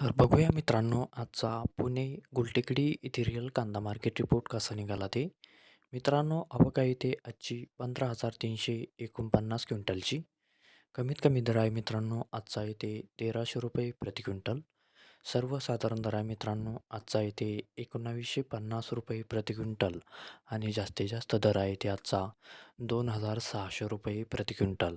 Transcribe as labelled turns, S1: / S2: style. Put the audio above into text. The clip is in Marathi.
S1: तर बघूया मित्रांनो आजचा पुणे गुलटेकडी इथेरियल कांदा मार्केट रिपोर्ट कसा निघाला ते. मित्रांनो अवका आहे ते आजची पंधरा हजार तीनशे एकोणपन्नास क्विंटलची. कमीत कमी दर आहे मित्रांनो आजचा येते तेराशे रुपये प्रति क्विंटल. सर्वसाधारण दर आहे मित्रांनो आजचा येते एकोणावीसशे पन्नास रुपये प्रति क्विंटल. आणि जास्तीत जास्त दर आहे ते आजचा दोन हजार सहाशे रुपये प्रति क्विंटल.